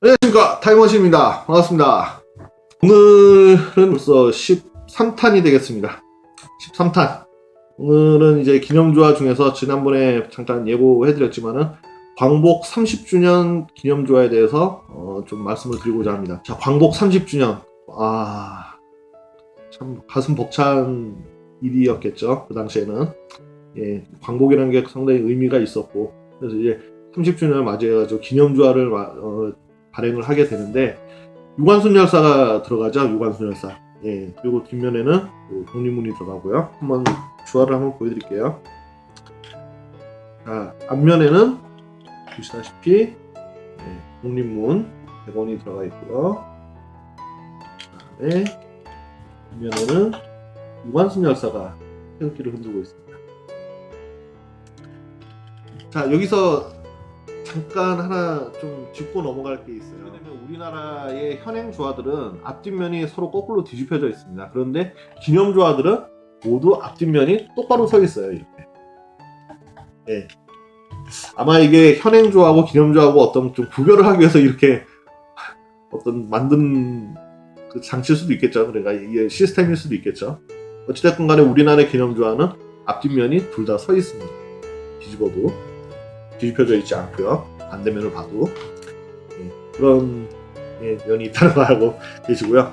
안녕하십니까. 타이머신입니다. 반갑습니다. 오늘은 벌써 13탄이 되겠습니다. 13탄 오늘은 이제 기념주화 중에서 지난번에 잠깐 예고해드렸지만은 광복 30주년 기념주화에 대해서 어, 좀 말씀을 드리고자 합니다. 자 광복 30주년. 아 참 가슴 벅찬 일이었겠죠 그 당시에는. 예 광복이라는 게 상당히 의미가 있었고. 그래서 이제 30주년을 맞이해가지고 기념주화를 마- 어, 발행을 하게 되는데 유관순 열사가 들어가죠 유관순 열사. 예 그리고 뒷면에는 그 독립문이 들어가고요. 한번 주화를 한번 보여드릴게요 자 앞면에는 보시다시피 예, 독립문 100원이 들어가 있고요 그다음에 뒷면에는 유관순 열사가 태극기를 흔들고 있습니다 자 여기서 잠깐 하나 좀 짚고 넘어갈 게 있어요. 왜냐면 우리나라의 현행 조화들은 앞뒷면이 서로 거꾸로 뒤집혀져 있습니다. 그런데 기념 조화들은 모두 앞뒷면이 똑바로 서 있어요. 이렇게. 예. 아마 이게 현행 조하고 기념 조하고 어떤 좀 구별을 하기 위해서 이렇게 어떤 만든 그 장치일 수도 있겠죠. 그러니까 이게 시스템일 수도 있겠죠. 어찌됐건 간에 우리나라의 기념 조화는 앞뒷면이 둘 다 서 있습니다. 뒤집어도. 뒤집혀져 있지 않고요. 반대면을 봐도 예, 그런 예, 면이 있다는 걸 알고 계시고요.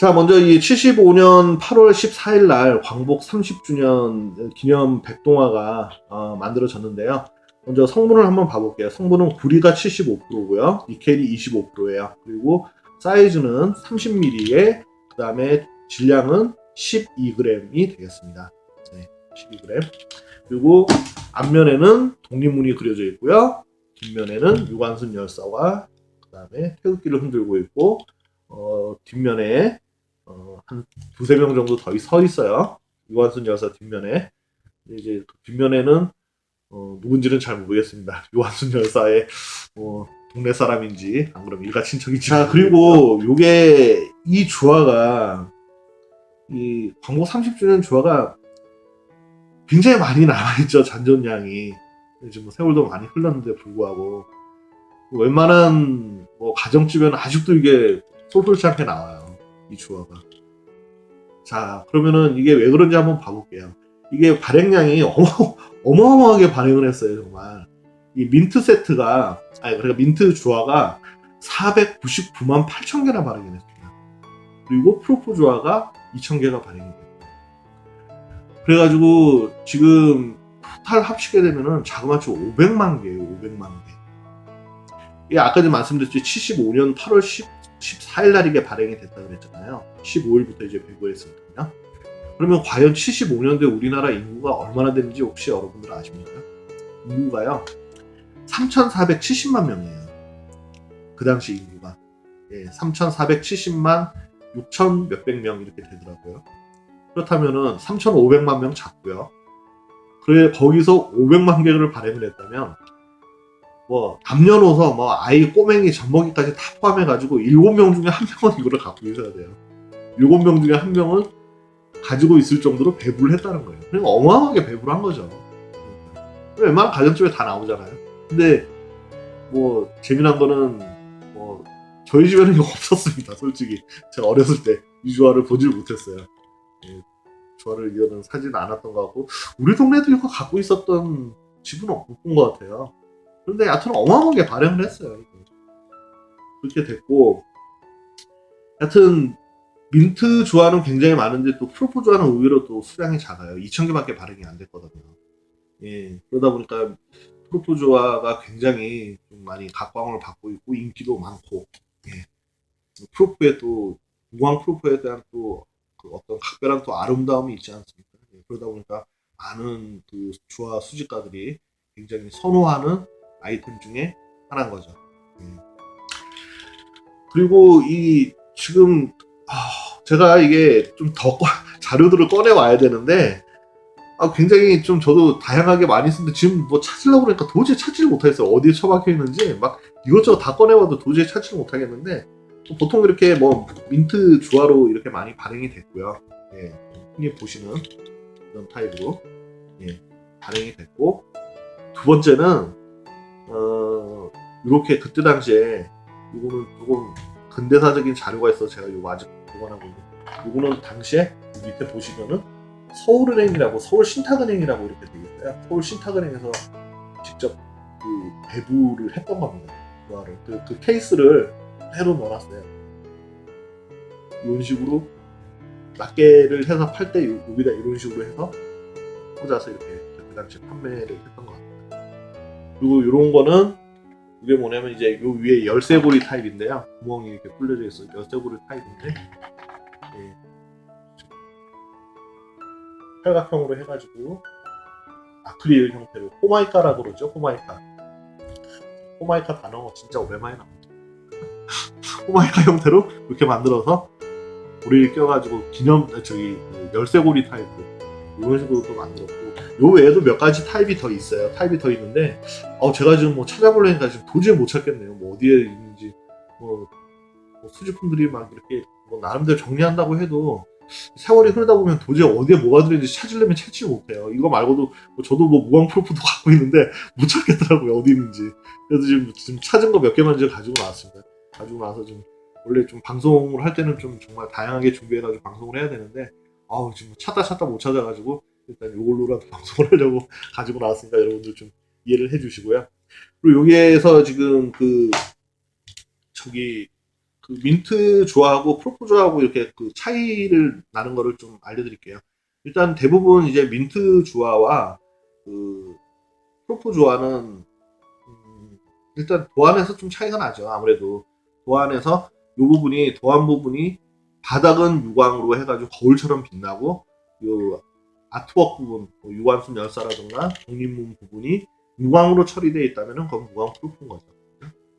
자, 먼저 이 75년 8월 14일 날 광복 30주년 기념 백동화가 어, 만들어졌는데요. 먼저 성분을 한번 봐볼게요. 성분은 구리가 75%고요. 니켈이 25%예요. 그리고 사이즈는 30mm에 그 다음에 질량은 12g이 되겠습니다. 네, 12g. 그리고 앞면에는 독립문이 그려져 있고요. 뒷면에는 유관순 열사와 그 다음에 태극기를 흔들고 있고 어, 뒷면에 어, 한 두세 명 정도 더 서 있어요. 유관순 열사 뒷면에 이제 그 뒷면에는 어, 누군지는 잘 모르겠습니다. 유관순 열사의 뭐 동네 사람인지 안 그러면 일가 친척인지. 자 그리고 요게 이 주화가 이 광복 30주년 주화가 굉장히 많이 남아있죠 잔존량이 지금 뭐 세월도 많이 흘렀는데 불구하고 웬만한 뭐 가정집에는 아직도 이게 솔솔치 않게 나와요 이 주화가 자 그러면은 이게 왜 그런지 한번 봐볼게요 이게 발행량이 어마, 어마 어마하게 발행을 했어요 정말 이 민트 세트가 아니 그러니까 민트 주화가 499만 8천 개나 발행이 됐습니다 그리고 프로포 주화가 2천 개가 발행이 됐어요 그래가지고 지금 토탈 합치게 되면은 자그마치 500만 개예요. 500만 개. 이게 아까 전에 말씀드렸듯이 75년 8월 10, 14일 날 이게 발행이 됐다 그랬잖아요. 15일부터 이제 배부를 했으니까요. 그러면 과연 75년대 우리나라 인구가 얼마나 되는지 혹시 여러분들 아십니까? 인구가요. 3,470만 명이에요. 그 당시 인구가. 예, 3,470만 6천 몇백 명 이렇게 되더라고요. 그렇다면은 3,500만 명 잡고요. 그래 거기서 500만 개를 발행을 했다면 뭐 남녀노소 뭐 아이 꼬맹이 젖먹이까지 다 포함해 가지고 7명 중에 한 명은 이거를 갖고 있어야 돼요. 7명 중에 한 명은 가지고 있을 정도로 배부를 했다는 거예요. 그러니까 어마어마하게 배부를 한 거죠. 웬만한 가정집에 다 나오잖아요. 근데 뭐 재미난 거는 뭐 저희 집에는 이거 없었습니다. 솔직히 제가 어렸을 때 이 주화를 보질 못했어요. 예, 주화를 이거는 사진 않았던 것 같고 우리 동네도 이거 갖고 있었던 집은 없던 것 같아요. 그런데 여하튼 어마어마하게 발행을 했어요. 그렇게 됐고 여하튼 민트 주화는 굉장히 많은데 또 프로포 주화는 의외로 또 수량이 작아요. 2,000개밖에 발행이 안 됐거든요. 예, 그러다 보니까 프로포 주화가 굉장히 좀 많이 각광을 받고 있고 인기도 많고 예. 프로포에 또 무광 프로포에 대한 또 그 어떤 각별한 또 아름다움이 있지 않습니까? 예, 그러다 보니까 많은 그 주화 수집가들이 굉장히 선호하는 아이템 중에 하나인 거죠. 예. 그리고 이 지금 아, 제가 이게 좀 더 자료들을 꺼내 와야 되는데 아, 굉장히 좀 저도 다양하게 많이 쓰는데 지금 뭐 찾으려고 그러니까 도저히 찾지를 못하겠어요. 어디에 처박혀 있는지 막 이것저것 다 꺼내봐도 도저히 찾지를 못하겠는데 보통 이렇게 뭐 민트 주화로 이렇게 많이 발행이 됐고요. 예, 흔히 보시는 이런 타입으로 예, 발행이 됐고 두 번째는 어 이렇게 그때 당시에 이거는 조금 근대사적인 자료가 있어서 제가 이거 아직 보관하고 있는 이거는 당시에 밑에 보시면은 서울은행이라고 서울 신탁은행이라고 이렇게 돼 있어요. 서울 신탁은행에서 직접 그 배부를 했던 겁니다. 그거를 그, 그 케이스를 새로 넣어놨어요. 이런 식으로 낱개를 해서 팔 때 여기다 이런 식으로 해서 꽂아서 이렇게 그 당시 판매를 했던 것 같아요. 그리고 이런 거는 이게 뭐냐면 이제 요 위에 열쇠고리 타입인데요. 구멍이 이렇게 뚫려져 있어 열쇠고리 타입인데 예. 팔각형으로 해가지고 아크릴 형태로 포마이카라고 그러죠. 포마이카. 포마이카 단어 진짜 오랜만에 나옵니다. 포마이카 형태로 이렇게 만들어서 고리를 껴가지고 기념 저기 그 열쇠고리 타입으로 이런 식으로 또 만들었고 요 외에도 몇 가지 타입이 더 있어요. 타입이 더 있는데 어 제가 지금 뭐 찾아보려니까 지금 도저히 못 찾겠네요. 뭐 어디에 있는지 뭐, 뭐 수집품들이 막 이렇게 뭐 나름대로 정리한다고 해도 세월이 흐르다 보면 도저히 어디에 뭐가 들어있는지 찾으려면 찾지 못해요. 이거 말고도 뭐 저도 뭐 무광 프로프도 갖고 있는데 못 찾겠더라고요. 어디 있는지. 그래서 지금, 지금 찾은 거 몇 개만 지금 가지고 나왔습니다. 가지고 나서 좀 원래 좀 방송을 할 때는 좀 정말 다양하게 준비해가지고 방송을 해야 되는데 아우 지금 찾다 찾다 못 찾아가지고 일단 이걸로라도 방송을 하려고 가지고 나왔으니까 여러분들 좀 이해를 해주시고요. 그리고 여기에서 지금 그 저기 그 민트 좋아하고 프로포 좋아하고 이렇게 그 차이를 나는 거를 좀 알려드릴게요. 일단 대부분 이제 민트 주화와 그 프로포 주화는 음, 일단 도안에서 좀 차이가 나죠. 아무래도 도안에서 이 부분이 도안 부분이 바닥은 유광으로 해가지고 거울처럼 빛나고 요 아트웍 부분 뭐 유관순 열사라든가 독립문 부분이 무광으로 처리되어 있다면 그건 무광 프로프인 거죠.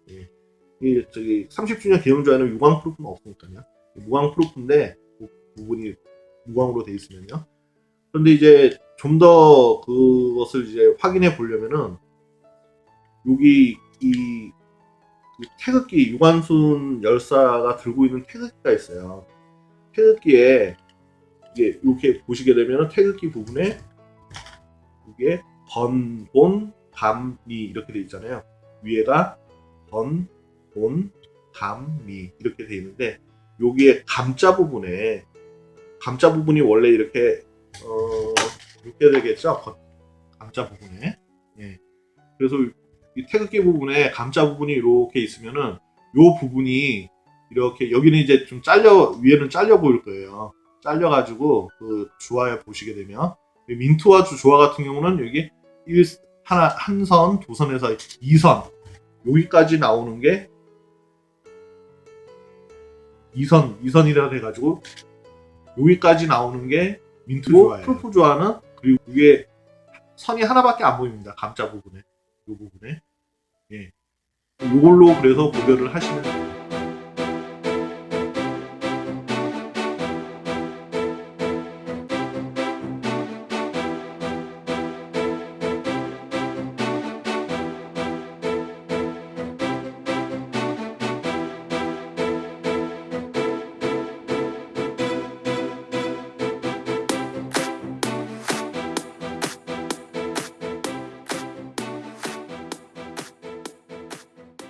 예. 이 저기 30주년 기념주에는 유광 프로프는 없으니까요. 무광 프로프인데 그 부분이 무광으로 돼 있으면요. 그런데 이제 좀 더 그것을 이제 확인해 보려면은 여기 이그 태극기 유관순 열사가 들고 있는 태극기가 있어요. 태극기에 이게 이렇게 보시게 되면 태극기 부분에 이게 번, 본, 감, 미 이렇게 돼 있잖아요. 위에가 번, 본, 감, 미 이렇게 돼 있는데 여기에 감자 부분에 감자 부분이 원래 이렇게 어 이렇게 되겠죠. 겉- 감자 부분에 예. 그래서 이 태극기 부분에 감자 부분이 이렇게 있으면은 요 부분이 이렇게 여기는 이제 좀 잘려 위에는 잘려 보일 거예요. 잘려가지고 그 주화에 보시게 되면 이 민트와 주 주화 같은 경우는 여기 일 하나 한 선, 두 선에서 2선 여기까지 나오는 게 2선, 2선이라 해가지고 여기까지 나오는 게 민트 주화예요. 프로포 주화는 그리고 위에 선이 하나밖에 안 보입니다. 감자 부분에, 이 부분에. 예. 이걸로 그래서 구별을 하시면 돼요.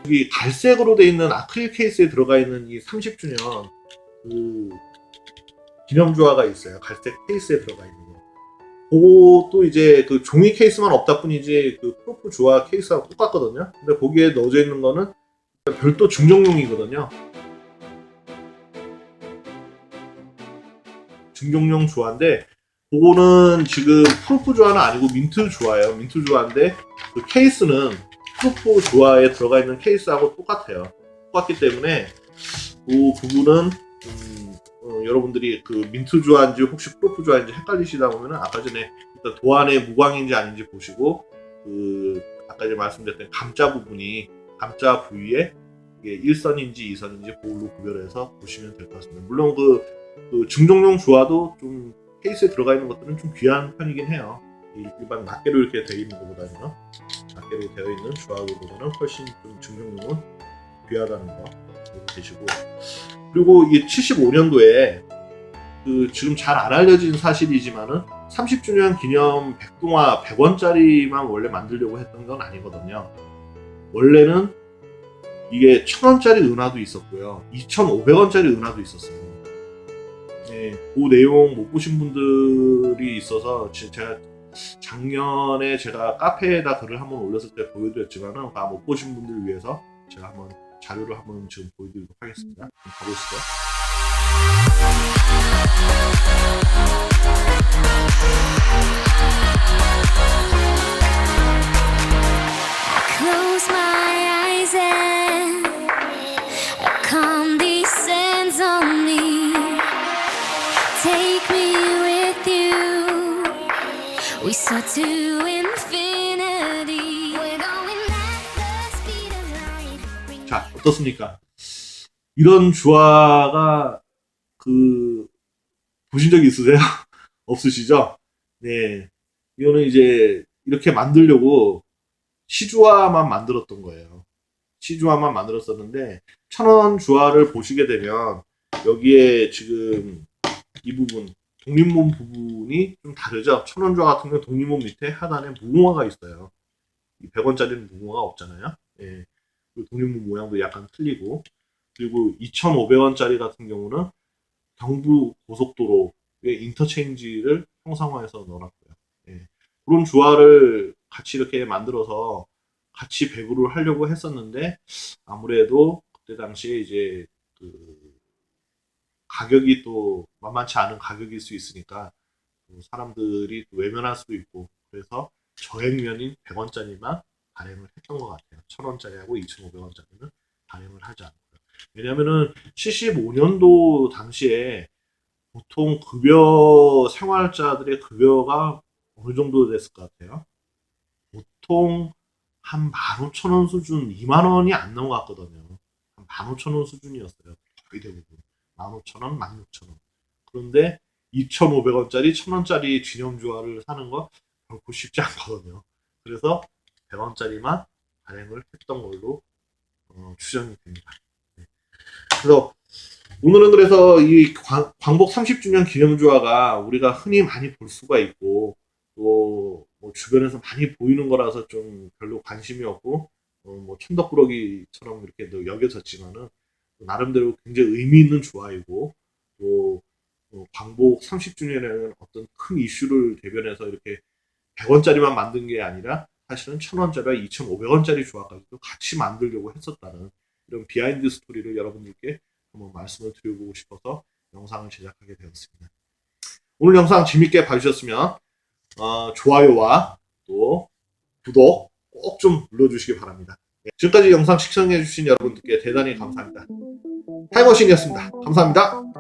여기 갈색으로 돼 있는 아크릴 케이스에 들어가 있는 이 30주년 그 기념주화가 있어요. 갈색 케이스에 들어가 있는 거. 그것도 이제 그 종이 케이스만 없다 뿐이지 그 프로프 주화 케이스하고 똑같거든요. 근데 거기에 넣어져 있는 거는 별도 증정용이거든요. 증정용 주화인데 그거는 지금 프로프 주화는 아니고 민트 주화예요. 민트 주화인데 그 케이스는 프로포 조화에 들어가 있는 케이스하고 똑같아요. 똑같기 때문에 그 부분은 음, 어, 여러분들이 그 민트 조화인지 혹시 프로포 조화인지 헷갈리시다 보면은 아까 전에 일단 도안의 무광인지 아닌지 보시고 그 아까 전에 말씀드렸던 감자 부분이 감자 부위에 이게 1선인지 2선인지 그걸로 구별해서 보시면 될 것 같습니다. 물론 그, 그 증정용 조화도 좀 케이스에 들어가 있는 것들은 좀 귀한 편이긴 해요. 이 일반 낱개로 이렇게 되어 있는 것보다는 낱개로 되어 있는 주화기보다는 훨씬 좀 증정력은 귀하다는 거 계시고 그리고 이 75년도에 그 지금 잘 안 알려진 사실이지만은 30주년 기념 백동화 100원짜리만 원래 만들려고 했던 건 아니거든요. 원래는 이게 1000원짜리 은화도 있었고요. 2,500원짜리 은화도 있었어요. 네, 그 내용 못 보신 분들이 있어서 지- 제가 작년에 제가 카페에다 글을 한번 올렸을 때 보여드렸지만은 다못 보신 분들을 위해서 제가 한번 자료를 한번 지금 보여드리도록 하겠습니다. 한번 가보시죠. 어떻습니까? 이런 주화가 그 보신 적 있으세요? 없으시죠? 네. 이거는 이제 이렇게 만들려고 시주화만 만들었던 거예요. 시주화만 만들었었는데 천원 주화를 보시게 되면 여기에 지금 이 부분 독립몸 부분이 좀 다르죠. 천원 주화 같은 경우 독립몸 밑에 하단에 무궁화가 있어요. 이 100원짜리는 무궁화가 없잖아요. 예. 그리고 독립몸 모양도 약간 틀리고 그리고 2,500원짜리 같은 경우는 경부 고속도로의 인터체인지를 형상화해서 넣어놨고요. 예. 그런 주화를 같이 이렇게 만들어서 같이 배부를 하려고 했었는데 아무래도 그때 당시에 이제 그 가격이 또 만만치 않은 가격일 수 있으니까 또 사람들이 또 외면할 수도 있고 그래서 저액면인 100원짜리만 발행을 했던 것 같아요. 1000원짜리하고 2,500원짜리는 발행을 하지 않고요. 왜냐면은 75년도 당시에 보통 급여 생활자들의 급여가 어느 정도 됐을 것 같아요. 보통 한 15,000원 수준, 2만 원이 안 넘어갔거든요. 한 15,000원 수준이었어요. 거의 대부분. 15,000원, 16,000원. 그런데 2,500원짜리, 1,000원짜리 기념주화를 사는 거 결코 쉽지 않거든요. 그래서 100원짜리만 발행을 했던 걸로 어, 추정이 됩니다. 네. 그래서 오늘은 그래서 이 광, 광복 30주년 기념주화가 우리가 흔히 많이 볼 수가 있고 또 뭐 주변에서 많이 보이는 거라서 좀 별로 관심이 없고 어, 뭐 천덕꾸러기처럼 이렇게 또 여겨졌지만은 나름대로 굉장히 의미 있는 주화이고 또 어, 광복 30주년에는 어떤 큰 이슈를 대변해서 이렇게 100원짜리만 만든 게 아니라 사실은 1000원짜리와 2500원짜리 주화까지도 같이 만들려고 했었다는 이런 비하인드 스토리를 여러분들께 한번 말씀을 드려보고 싶어서 영상을 제작하게 되었습니다. 오늘 영상 재밌게 봐주셨으면 어, 좋아요와 또 구독 꼭 좀 눌러주시기 바랍니다. 네, 지금까지 영상 시청해주신 여러분들께 대단히 감사합니다. 타임머신이었습니다. 감사합니다.